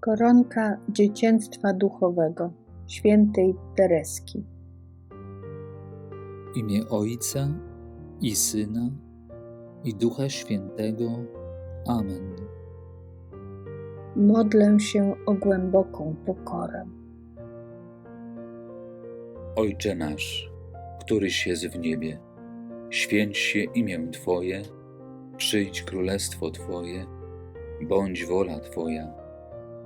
Koronka Dziecięctwa Duchowego Świętej Tereski W imię Ojca i Syna i Ducha Świętego. Amen. Modlę się o głęboką pokorę. Ojcze nasz, któryś jest w niebie, święć się imię Twoje, przyjdź królestwo Twoje, bądź wola Twoja,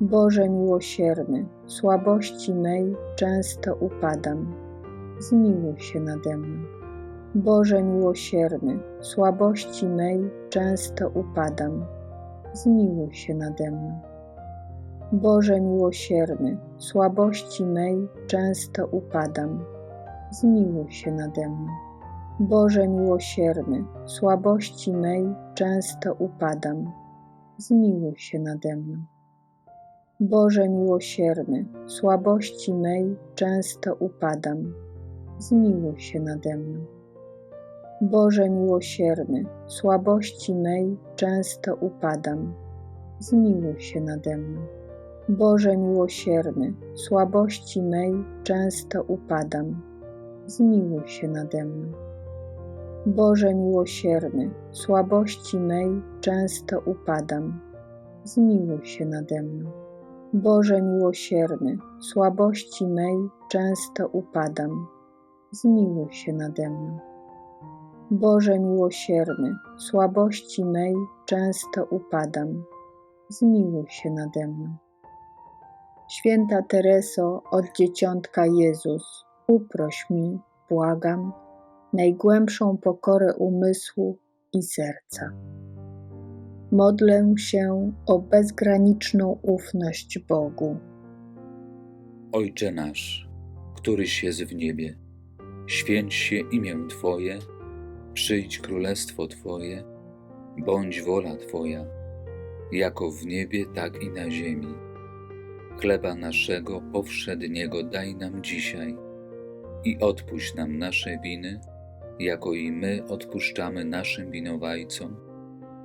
Boże miłosierny, słabości mej często upadam. Zmiłuj się nade mną. Boże miłosierny, słabości mej często upadam. Zmiłuj się nade mną. Boże miłosierny, słabości mej często upadam. Zmiłuj się nade mną. Boże miłosierny, słabości mej często upadam. Zmiłuj się nade mną. Boże miłosierny, słabości mej często upadam. Zmiłuj się nade mną. Boże miłosierny, słabości mej często upadam. Zmiłuj się nade mną. Boże miłosierny, słabości mej często upadam. Zmiłuj się nade mną. Boże miłosierny, słabości mej często upadam. Zmiłuj się nade mną. Boże miłosierny, słabości mej często upadam. Zmiłuj się nade mną. Boże miłosierny, słabości mej często upadam. Zmiłuj się nade mną. Święta Tereso od Dzieciątka Jezus, uproś mi, błagam, najgłębszą pokorę umysłu i serca. Modlę się o bezgraniczną ufność Bogu. Ojcze nasz, któryś jest w niebie, święć się imię Twoje, przyjdź królestwo Twoje, bądź wola Twoja, jako w niebie, tak i na ziemi. Chleba naszego powszedniego daj nam dzisiaj i odpuść nam nasze winy, jako i my odpuszczamy naszym winowajcom.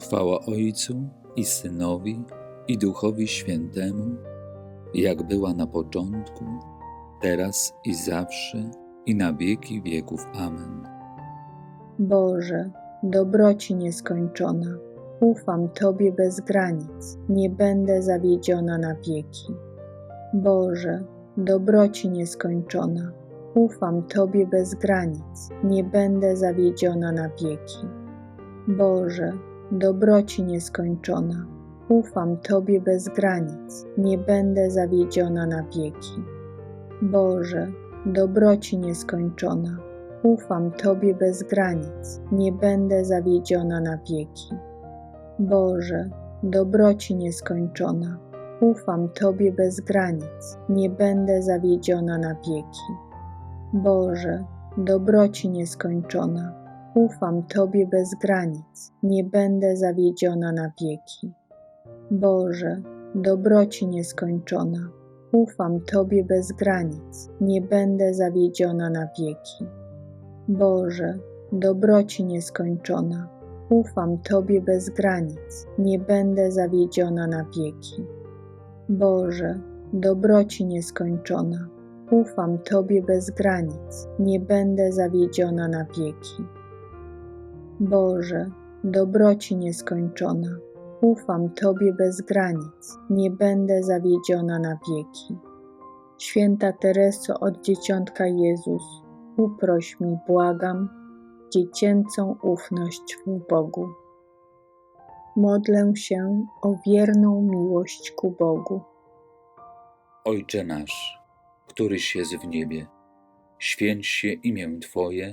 Chwała Ojcu i Synowi i Duchowi Świętemu, jak była na początku, teraz i zawsze, i na wieki wieków. Amen. Boże, dobroci nieskończona, ufam Tobie bez granic, nie będę zawiedziona na wieki. Boże, dobroci nieskończona, ufam Tobie bez granic, nie będę zawiedziona na wieki. Boże, dobroci nieskończona, ufam Tobie bez granic, nie będę zawiedziona na wieki. Boże, dobroci nieskończona, ufam Tobie bez granic, nie będę zawiedziona na wieki. Boże, dobroci nieskończona, ufam Tobie bez granic, nie będę zawiedziona na wieki. Boże, dobroci nieskończona, ufam Tobie bez granic, nie będę zawiedziona na wieki. Boże, dobroci nieskończona, Ufam Tobie bez granic, nie będę zawiedziona na wieki. Boże, dobroci nieskończona, ufam Tobie bez granic, nie będę zawiedziona na wieki. Boże, dobroci nieskończona, ufam Tobie bez granic, nie będę zawiedziona na wieki. Boże, dobroci nieskończona, ufam Tobie bez granic, nie będę zawiedziona na wieki. Święta Tereso od Dzieciątka Jezus, uproś mi, błagam, dziecięcą ufność w Bogu. Modlę się o wierną miłość ku Bogu. Ojcze nasz, któryś jest w niebie, święć się imię Twoje,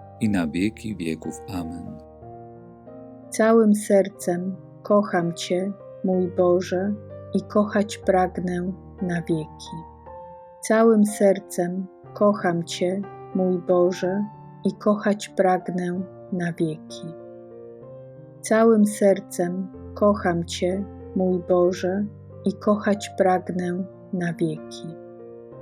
i na wieki wieków. Amen. Całym sercem kocham Cię, mój Boże, i kochać pragnę na wieki. Całym sercem kocham Cię, mój Boże, i kochać pragnę na wieki. Całym sercem kocham Cię, mój Boże, i kochać pragnę na wieki.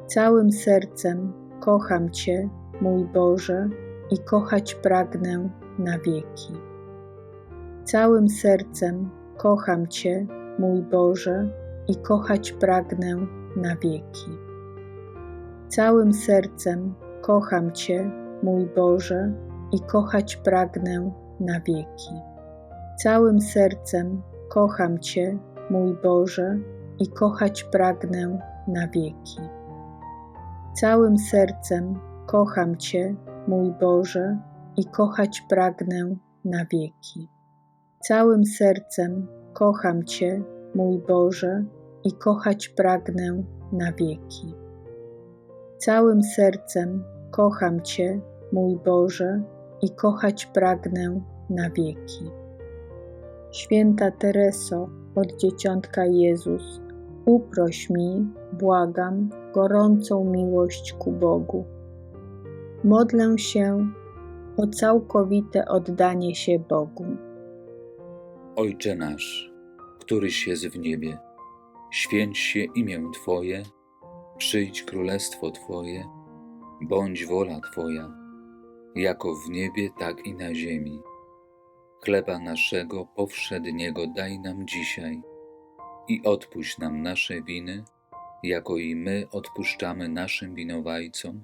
Całym sercem kocham Cię, mój Boże, i kochać pragnę na wieki. Całym sercem kocham Cię, mój Boże, i kochać pragnę na wieki. Całym sercem kocham Cię, mój Boże, i kochać pragnę na wieki. Całym sercem kocham Cię, mój Boże, i kochać pragnę na wieki. Całym sercem kocham Cię, mój Boże, i kochać pragnę na wieki. Całym sercem kocham Cię, mój Boże, i kochać pragnę na wieki. Całym sercem kocham Cię, mój Boże, i kochać pragnę na wieki. Święta Tereso od Dzieciątka Jezus, uproś mi, błagam, gorącą miłość ku Bogu. Modlę się o całkowite oddanie się Bogu. Ojcze nasz, któryś jest w niebie, święć się imię Twoje, przyjdź królestwo Twoje, bądź wola Twoja, jako w niebie, tak i na ziemi. Chleba naszego powszedniego daj nam dzisiaj i odpuść nam nasze winy, jako i my odpuszczamy naszym winowajcom.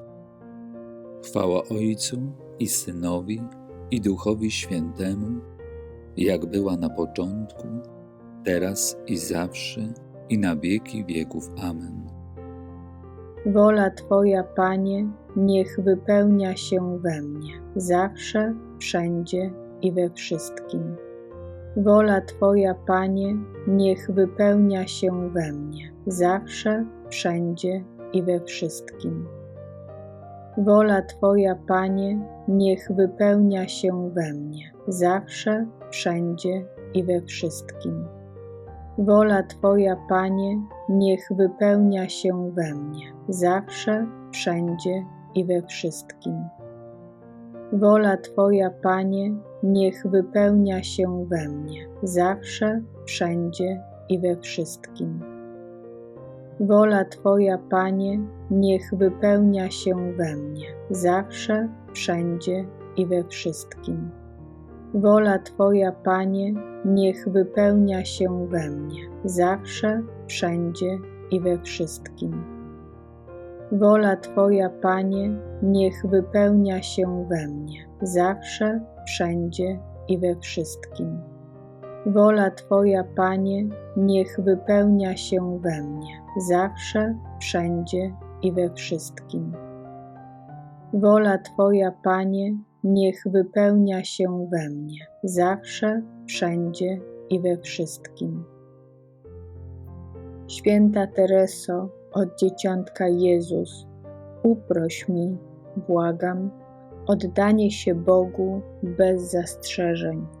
Chwała Ojcu i Synowi i Duchowi Świętemu, jak była na początku, teraz i zawsze, i na wieki wieków. Amen. Wola Twoja, Panie, niech wypełnia się we mnie, zawsze, wszędzie i we wszystkim. Wola Twoja, Panie, niech wypełnia się we mnie, zawsze, wszędzie i we wszystkim. Wola Twoja, Panie, niech wypełnia się we mnie, zawsze, wszędzie i we wszystkim. Wola Twoja, Panie, niech wypełnia się we mnie, zawsze, wszędzie i we wszystkim. Wola Twoja, Panie, niech wypełnia się we mnie, zawsze, wszędzie i we wszystkim. Wola Twoja, Panie, niech wypełnia się we mnie, zawsze, wszędzie i we wszystkim. Wola Twoja, Panie, niech wypełnia się we mnie, zawsze, wszędzie i we wszystkim. Wola Twoja, Panie, niech wypełnia się we mnie, zawsze, wszędzie i we wszystkim. Wola Twoja, Panie, niech wypełnia się we mnie, zawsze, wszędzie i we wszystkim. Wola Twoja, Panie, niech wypełnia się we mnie, zawsze, wszędzie i we wszystkim. Święta Tereso, od dzieciątka Jezus, uproś mi, błagam, oddanie się Bogu bez zastrzeżeń.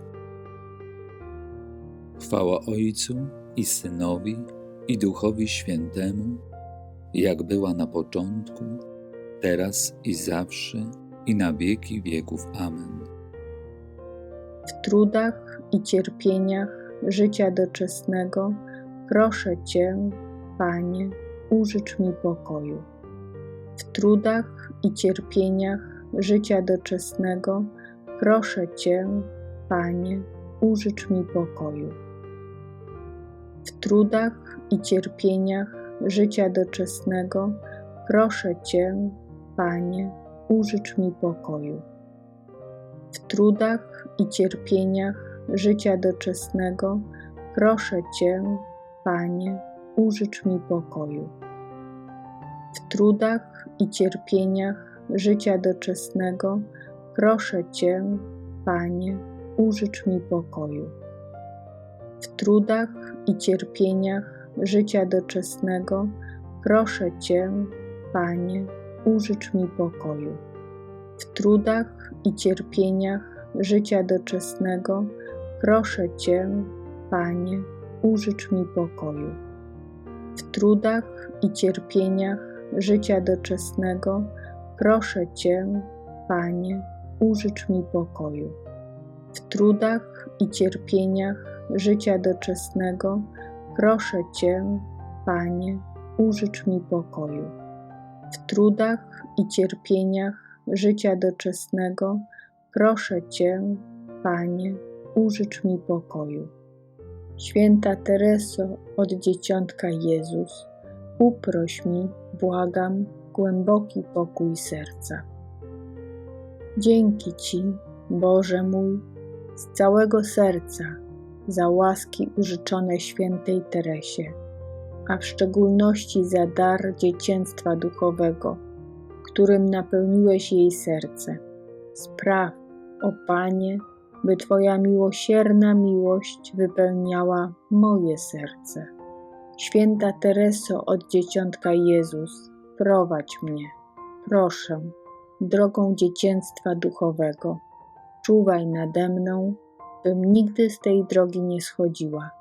Chwała Ojcu i Synowi i Duchowi Świętemu, jak była na początku, teraz i zawsze, i na wieki wieków. Amen. W trudach i cierpieniach życia doczesnego proszę Cię, Panie, użycz mi pokoju. W trudach i cierpieniach życia doczesnego proszę Cię, Panie, użycz mi pokoju. W trudach i cierpieniach życia doczesnego proszę Cię, Panie, użycz mi pokoju. W trudach i cierpieniach życia doczesnego proszę Cię, Panie, użycz mi pokoju. W trudach i cierpieniach życia doczesnego proszę Cię, Panie, użycz mi pokoju. W trudach i cierpieniach życia doczesnego proszę Cię, Panie, użycz mi pokoju. W trudach i cierpieniach życia doczesnego proszę Cię, Panie, użycz mi pokoju. W trudach i cierpieniach życia doczesnego proszę Cię, Panie, użycz mi pokoju. W trudach i cierpieniach życia doczesnego proszę Cię, Panie, użycz mi pokoju. W trudach i cierpieniach życia doczesnego proszę Cię, Panie, użycz mi pokoju. Święta Tereso od Dzieciątka Jezus, uproś mi, błagam, głęboki pokój serca. Dzięki Ci, Boże mój, z całego serca za łaski użyczone świętej Teresie, a w szczególności za dar dziecięctwa duchowego, którym napełniłeś jej serce. Spraw, o Panie, by Twoja miłosierna miłość wypełniała moje serce. Święta Tereso od Dzieciątka Jezus, prowadź mnie, proszę, drogą dziecięctwa duchowego. Czuwaj nade mną, bym nigdy z tej drogi nie schodziła,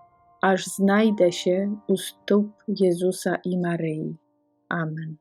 aż znajdę się u stóp Jezusa i Maryi. Amen.